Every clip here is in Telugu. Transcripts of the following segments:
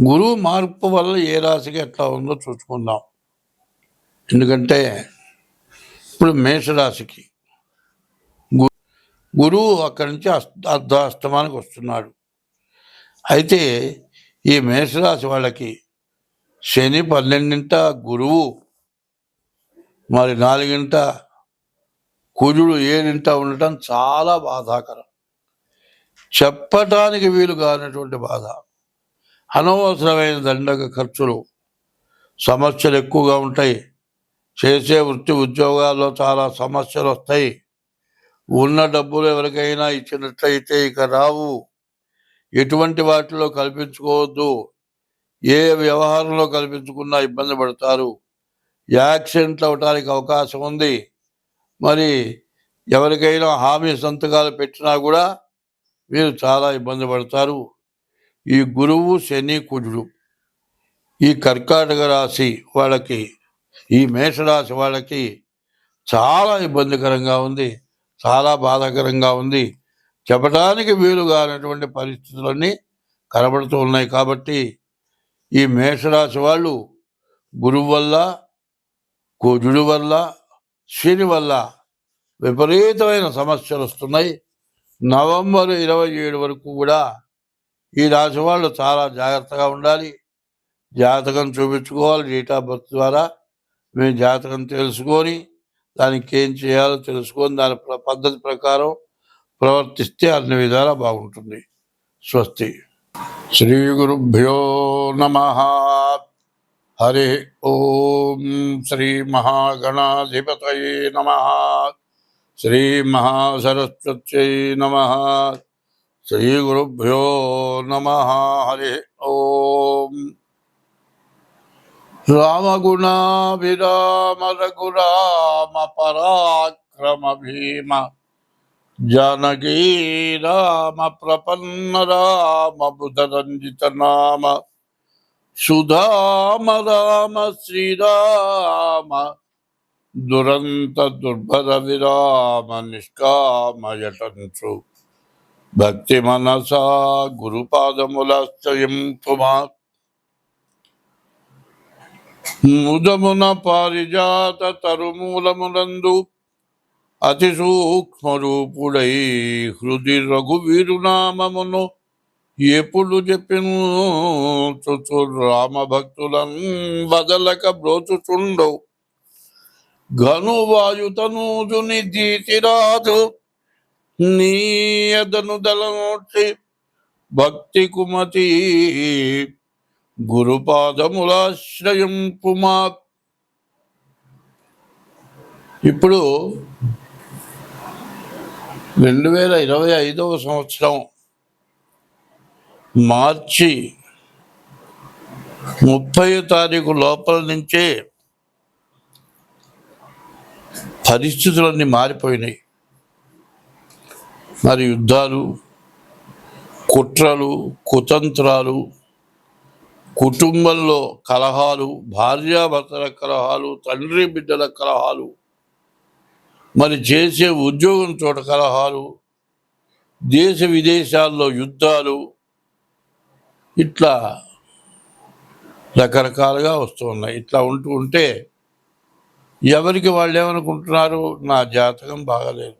గురువు మార్పు వల్ల ఏ రాశికి ఎట్లా ఉందో చూసుకుందాం. ఎందుకంటే ఇప్పుడు మేషరాశికి గురువు అక్కడి నుంచి అస్త అర్ధాస్తమానికి వస్తున్నాడు. అయితే ఈ మేషరాశి వాళ్ళకి శని పన్నెండింట గురువు మరి నాలుగింట కుజుడు ఏడింట ఉండటం చాలా బాధాకరం. చెప్పటానికి వీలు కానటువంటి బాధ. అనవసరమైన దండగ ఖర్చులు సమస్యలు ఎక్కువగా ఉంటాయి. చేసే వృత్తి ఉద్యోగాల్లో చాలా సమస్యలు వస్తాయి. ఉన్న డబ్బులు ఎవరికైనా ఇచ్చినట్లయితే ఇక రావు. ఎటువంటి వాటిలో కల్పించుకోవద్దు. ఏ వ్యవహారంలో కల్పించుకున్నా ఇబ్బంది పడతారు. యాక్సిడెంట్లు అవటానికి అవకాశం ఉంది. మరి ఎవరికైనా హామీ సంతకాలు పెట్టినా కూడా మీరు చాలా ఇబ్బంది పడతారు. ఈ గురువు శని కుజుడు ఈ కర్కాటక రాశి వాళ్ళకి ఈ మేషరాశి వాళ్ళకి చాలా ఇబ్బందికరంగా ఉంది చాలా బాధాకరంగా ఉంది. చెప్పడానికి వీలు కానటువంటి పరిస్థితులన్నీ కనబడుతూ ఉన్నాయి కాబట్టి ఈ మేషరాశి వాళ్ళు గురువు వల్ల కుజుడు వల్ల శని వల్ల విపరీతమైన సమస్యలు వస్తున్నాయి. నవంబర్ ఇరవై ఏడు వరకు కూడా ఈ రాశి వాళ్ళు చాలా జాగ్రత్తగా ఉండాలి. జాతకం చూపించుకోవాలి. డేట్ ఆఫ్ బర్త్ ద్వారా మేము జాతకం తెలుసుకొని దానికి ఏం చేయాలో తెలుసుకొని దాని ప్ర- పద్ధతి ప్రకారం ప్రవర్తిస్తే అన్ని విధాలా బాగుంటుంది. స్వస్తి. శ్రీ గురుభ్యో నమ. హరి ఓం శ్రీ మహాగణాధిపతయ నమ. శ్రీ మహాసరస్వత్యై నమ. శ్రీ గురుభ్యో నమ. హరి ఓం. రామగుణాభిరామ రఘురామ పరాక్రమ భీమ జానకీ రామ ప్రపన్న రామ బుధరంజిత నామ సుధామ రామ శ్రీరామ దురంత దుర్భర విరామ నిష్కామయటంచు. భక్తి మనసా గురుపాదములాశ్రయం ముదమున పారిజాత తరుమూలమునందు అతి సూక్ష్మరూపుడై హృది రఘువీరునామమును ఎప్పుడు చెప్పిను చుచు రామ భక్తులను వదలక బ్రోచుచుండవు. ఘనువాయుతనూజుని దీతిరాజు నీయదను దళనోటి భక్తి కుమతి గురుపాదములాశ్రయం పుమా ఇప్పుడు రెండు వేల ఇరవై ఐదవ సంవత్సరం మార్చి ముప్పై తారీఖు లోపల నుంచే పరిస్థితులన్నీ మారిపోయినాయి. మరి యుద్ధాలు కుట్రలు కుతంత్రాలు కుటుంబంలో కలహాలు భార్యాభర్తల కలహాలు తండ్రి బిడ్డల కలహాలు మరి చేసే ఉద్యోగం చోట కలహాలు దేశ విదేశాల్లో యుద్ధాలు ఇట్లా రకరకాలుగా వస్తున్నాయి ఇట్లా ఉంటూ ఉంటే ఎవరికి వాళ్ళు ఏమనుకుంటున్నారు? నా జాతకం బాగలేదు.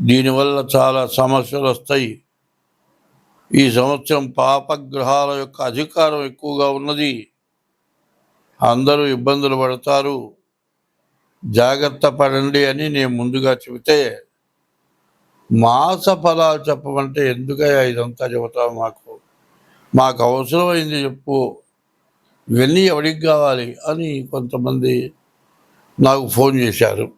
దీనివల్ల చాలా సమస్యలు వస్తాయి. ఈ సంవత్సరం పాపగ్రహాల యొక్క అధికారం ఎక్కువగా ఉన్నది. అందరూ ఇబ్బందులు పడతారు. జాగ్రత్త పడండి అని నేను ముందుగా చెబితే మాస ఫలాలు చెప్పమంటే ఎందుకయ్యా ఇదంతా చెబుతావు మాకు? మాకు అవసరమైంది చెప్పు. ఇవన్నీ ఎవరికి కావాలి అని కొంతమంది నాకు ఫోన్ చేశారు.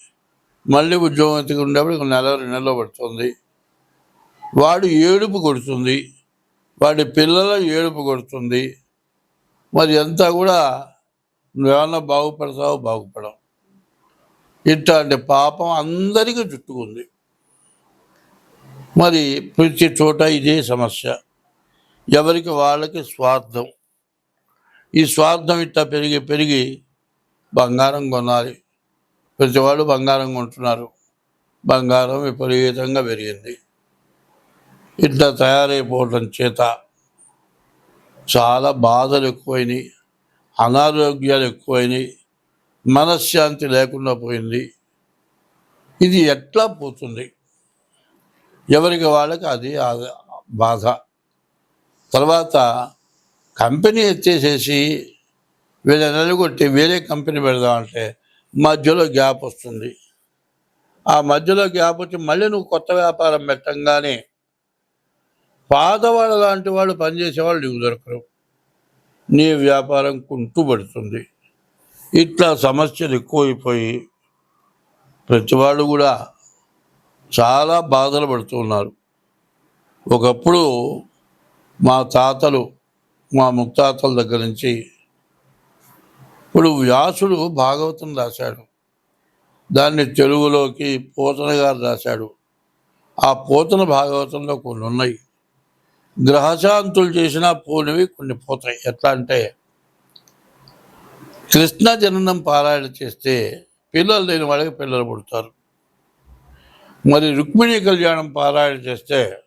మళ్ళీ ఉద్యోగం ఎత్తుకు ఉండేప్పుడు నెల రెండు నెలలో పడుతుంది. వాడు ఏడుపు కొడుతుంది. వాడి పిల్లల ఏడుపు కొడుతుంది. మరి అంతా కూడా నువ్వేమన్నా బాగుపడతావు బాగుపడవు. ఇట్లాంటి పాపం అందరికీ చుట్టుకుంది. మరి ప్రతి చోట ఇదే సమస్య. ఎవరికి వాళ్ళకి స్వార్థం. ఈ స్వార్థం ఇట్లా పెరిగి పెరిగి బంగారం కొనాలి. ప్రతివాడు బంగారం కొంటున్నారు. బంగారం విపరీతంగా పెరిగింది. ఇట్లా తయారైపోవడం చేత చాలా బాధలు ఎక్కువైనాయి. అనారోగ్యాలు ఎక్కువైనాయి. మనశ్శాంతి లేకుండా పోయింది. ఇది ఎట్లా పోతుంది? ఎవరికి వాళ్ళకి అది ఆ- బాధ. తర్వాత కంపెనీ ఎత్తేసేసి వీళ్ళ నెలగొట్టి వేరే కంపెనీ పెడదామంటే మధ్యలో గ్యాప్ వస్తుంది. ఆ మధ్యలో గ్యాప్ వచ్చి మళ్ళీ నువ్వు కొత్త వ్యాపారం పెట్టంగానే పాతవాళ్ళ లాంటి వాళ్ళు పనిచేసేవాళ్ళు నీకు దొరకరు. నీ వ్యాపారం కుంటుపడుతుంది. ఇట్లా సమస్యలు ఎక్కువైపోయి ప్రతి వాళ్ళు కూడా చాలా బాధలు పడుతున్నారు ఒకప్పుడు మా తాతలు మా ముత్తాతల దగ్గర నుంచి ఇప్పుడు వ్యాసుడు భాగవతం రాశాడు. దాన్ని తెలుగులోకి పోతన గారు రాశాడు. ఆ పోతన భాగవతంలో కొన్ని ఉన్నాయి. గ్రహశాంతులు చేసినా పోనివి కొన్ని పోతాయి. ఎట్లా అంటే కృష్ణ జననం పారాయణ చేస్తే పిల్లలు లేని వాళ్ళకి పిల్లలు పుడతారు. మరి రుక్మిణి కళ్యాణం పారాయణ చేస్తే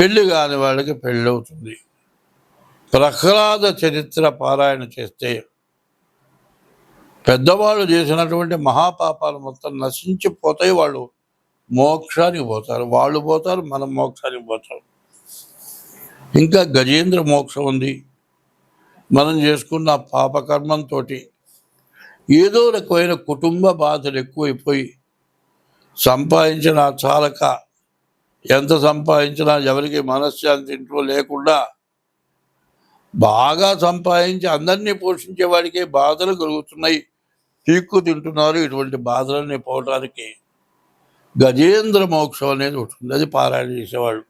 పెళ్ళి కాని వాళ్ళకి పెళ్ళి అవుతుంది. ప్రహ్లాద చరిత్ర పారాయణ చేస్తే పెద్దవాళ్ళు చేసినటువంటి మహాపాపాలు మొత్తం నశించిపోతాయి. వాళ్ళు మోక్షానికి పోతారు. వాళ్ళు పోతారు మనం మోక్షానికి పోతారు ఇంకా గజేంద్ర మోక్షం ఉంది. మనం చేసుకున్న పాపకర్మంతో ఏదో రకమైన కుటుంబ బాధలు ఎక్కువైపోయి సంపాదించిన చాలక ఎంత సంపాదించినా ఎవరికి మనశ్శాంతి ఇంట్లో లేకుండా బాగా సంపాదించి అందరినీ పోషించే వాడికే బాధలు కలుగుతున్నాయి. పీక్కు తింటున్నారు ఇటువంటి బాధలన్నీ పోవడానికి గజేంద్ర మోక్షం అనేది ఉంటుంది అది పారాయణ చేసేవాళ్ళు.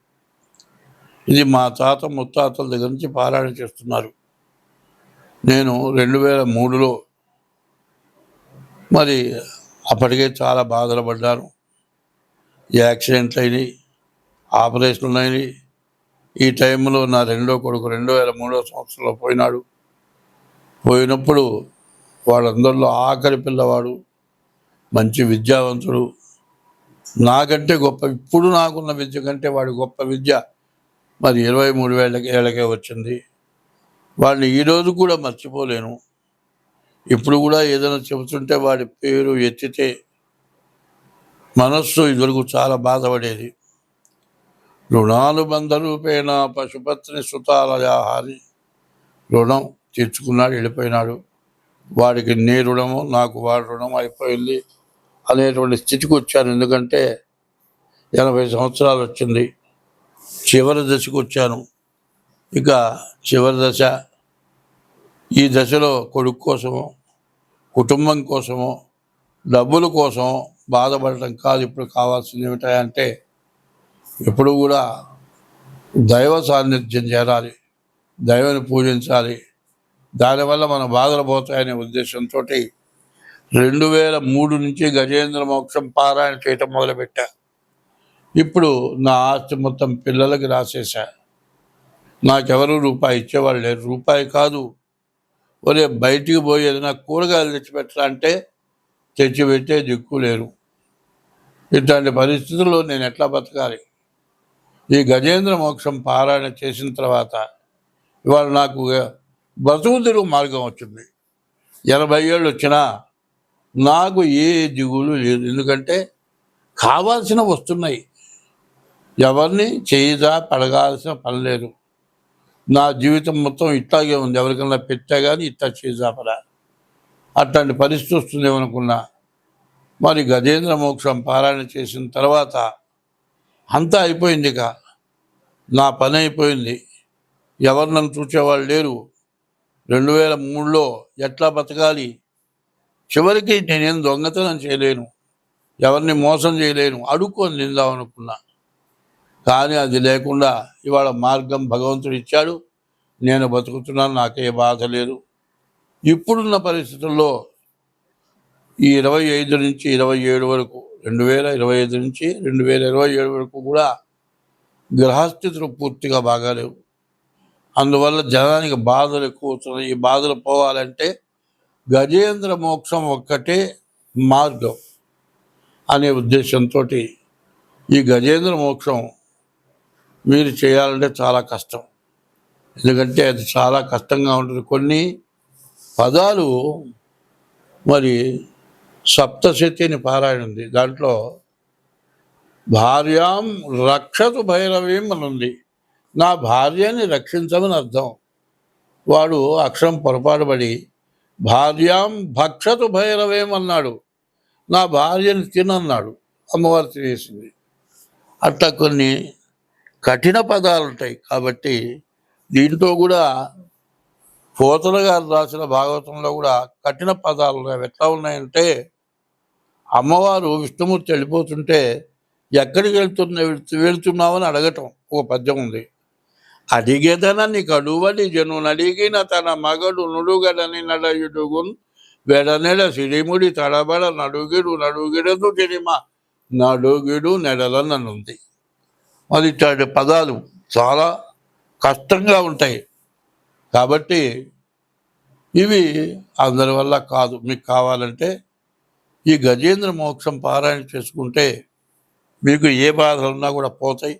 ఇది మా తాత ముత్తాతల దగ్గర నుంచి పారాయణ చేస్తున్నారు. నేను రెండు వేల మూడులో మరి అప్పటికే చాలా బాధలు పడ్డాను. యాక్సిడెంట్లు అయినాయి ఆపరేషన్లు అయినాయి. ఈ టైంలో నా రెండో కొడుకు రెండు వేల మూడో సంవత్సరంలో పోయినాడు. పోయినప్పుడు వాళ్ళందరిలో ఆఖరి పిల్లవాడు మంచి విద్యావంతుడు. నాకంటే గొప్ప ఇప్పుడు నాకున్న విద్య కంటే వాడి గొప్ప విద్య మరి ఇరవై మూడు వేళ్ళకి ఏళ్ళకే వచ్చింది. వాడిని ఈరోజు కూడా మర్చిపోలేను. ఇప్పుడు కూడా ఏదైనా చెబుతుంటే వాడి పేరు ఎత్తితే మనస్సు ఇదివరకు చాలా బాధపడేది. రుణానుబంధ రూపేణ పశుపత్ని సుతాలయాహారి రుణం తీర్చుకున్నాడు వెళ్ళిపోయినాడు. వాడికి నీ రుణము నాకు వాడి రుణం అయిపోయింది అనేటువంటి స్థితికి వచ్చాను. ఎందుకంటే ఎనభై సంవత్సరాలు వచ్చింది. చివరి దశకు వచ్చాను. ఇక చివరి దశ ఈ దశలో కొడుకు కోసము కుటుంబం కోసము డబ్బుల కోసం బాధపడటం కాదు ఇప్పుడు కావాల్సింది ఏమిటంటే ఎప్పుడు కూడా దైవ సాన్నిధ్యం చేరాలి. దైవాన్ని పూజించాలి. దానివల్ల మన బాధలు పోతాయనే ఉద్దేశంతో రెండు వేల మూడు నుంచి గజేంద్ర మోక్షం పారాయణ చేయటం మొదలుపెట్టా. ఇప్పుడు నా ఆస్తి మొత్తం పిల్లలకి రాసేసా నాకెవరు రూపాయి ఇచ్చేవాళ్ళు లేరు. రూపాయి కాదు. ఒరే బయటికి పోయి ఏదైనా కూరగాయలు తెచ్చిపెట్టరా అంటే తెచ్చిపెట్టే దిక్కు లేరు. ఇట్లాంటి పరిస్థితుల్లో నేను ఎట్లా బతకాలి? ఈ గజేంద్ర మోక్షం పారాయణ చేసిన తర్వాత ఇవాళ నాకు బతుకు తిరుగు మార్గం వచ్చింది. ఎనభై ఏళ్ళు వచ్చినా నాకు ఏ దిగులు లేదు. ఎందుకంటే కావాల్సిన వస్తున్నాయి. ఎవరిని చేయదా పడగాల్సిన పని లేదు. నా జీవితం మొత్తం ఇట్లాగే ఉంది. ఎవరికన్నా పెట్టా కానీ ఇట్లా చేజాపరా అట్లాంటి పరిస్థితి వస్తుందేమనుకున్నా మరి గజేంద్ర మోక్షం పారాయణ చేసిన తర్వాత అంతా అయిపోయింది ఇక. నా పని అయిపోయింది. ఎవరు నన్ను చూసేవాళ్ళు లేరు. రెండు వేల మూడులో ఎట్లా బతకాలి? చివరికి నేనేం దొంగతనం చేయలేను. ఎవరిని మోసం చేయలేను. అడుక్కొని నిందాం అనుకున్నా. కానీ అది లేకుండా ఇవాళ మార్గం భగవంతుడు ఇచ్చాడు. నేను బతుకుతున్నాను. నాకే బాధ లేదు. ఇప్పుడున్న పరిస్థితుల్లో ఈ ఇరవై ఐదు నుంచి ఇరవై ఏడు వరకు రెండు వేల ఇరవై ఐదు నుంచి రెండు వేల ఇరవై ఏడు వరకు కూడా గ్రహస్థితులు పూర్తిగా బాగాలేవు. అందువల్ల జనానికి బాధలు ఎక్కువ వస్తున్నాయి. ఈ బాధలు పోవాలంటే గజేంద్ర మోక్షం ఒక్కటే మార్గం అనే ఉద్దేశంతో ఈ గజేంద్ర మోక్షం మీరు చేయాలంటే చాలా కష్టం. ఎందుకంటే అది చాలా కష్టంగా ఉంటుంది. కొన్ని పదాలు మరి సప్తశతి అని పారాయణ ఉంది దాంట్లో భార్యాం రక్షతు భైరవీం అని ఉంది. నా భార్యని రక్షించమని అర్థం. వాడు అక్షరం పొరపాటుపడి భార్యాం భక్షతు భైరవేం అన్నాడు. నా భార్యని తినన్నాడు. అమ్మవారు తినేసింది. అట్లా కొన్ని కఠిన పదాలు ఉంటాయి కాబట్టి దీంతో కూడా పోతల గారు రాసిన భాగవతంలో కూడా కఠిన పదాలు ఉన్నాయి ఎట్లా ఉన్నాయంటే అమ్మవారు విష్ణుమూర్తి వెళ్ళిపోతుంటే ఎక్కడికి వెళ్తున్నా వెళ్తున్నావని అడగటం ఒక పద్యం ఉంది. అడిగేదన కడువడి అడువడి జనుని అడిగిన తన మగడు నుడుగడని నడయుడుగున్ వెడనెడ సిడిముడి తడబడ నడుగిడు నడుగిడదు గిరిమ నడుగిడు నెడలననుంది. మరి ఇట్లాంటి పదాలు చాలా కష్టంగా ఉంటాయి. కాబట్టి ఇవి అందరి వల్ల కాదు. మీకు కావాలంటే ఈ గజేంద్ర మోక్షం పారాయణ చేసుకుంటే మీకు ఏ బాధలు ఉన్నా కూడా పోతాయి.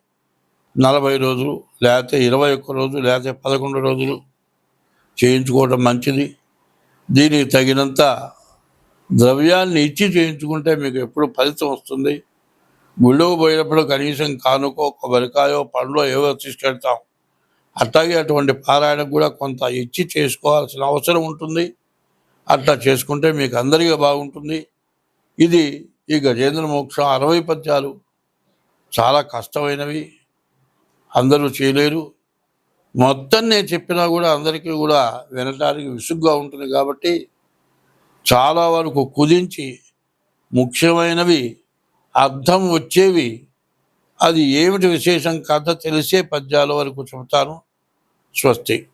నలభై రోజులు లేకపోతే ఇరవై ఒక్క రోజు లేకపోతే పదకొండు రోజులు చేయించుకోవడం మంచిది. దీనికి తగినంత ద్రవ్యాన్ని ఇచ్చి చేయించుకుంటే మీకు ఎప్పుడు ఫలితం వస్తుంది. గుళ్ళకు పోయినప్పుడు కనీసం కానుకో కొబ్బరికాయో పండ్లో ఏవో తీసుకెళ్తాం. అట్లాగే అటువంటి పారాయణకు కూడా కొంత ఇచ్చి చేసుకోవాల్సిన అవసరం ఉంటుంది. అట్లా చేసుకుంటే మీకు అందరికీ బాగుంటుంది. ఇది ఈ గజేంద్ర మోక్షం అరవై పద్యాలు. చాలా కష్టమైనవి. అందరూ చేయలేరు. మొత్తం నేను చెప్పినా కూడా అందరికీ కూడా వినటానికి విసుగ్గా ఉంటుంది కాబట్టి చాలా వరకు కుదించి ముఖ్యమైనవి అర్థం వచ్చేవి అది ఏమిటి విశేషం కథ తెలిసే పద్యాల వరకు చెబుతాను. స్వస్తి.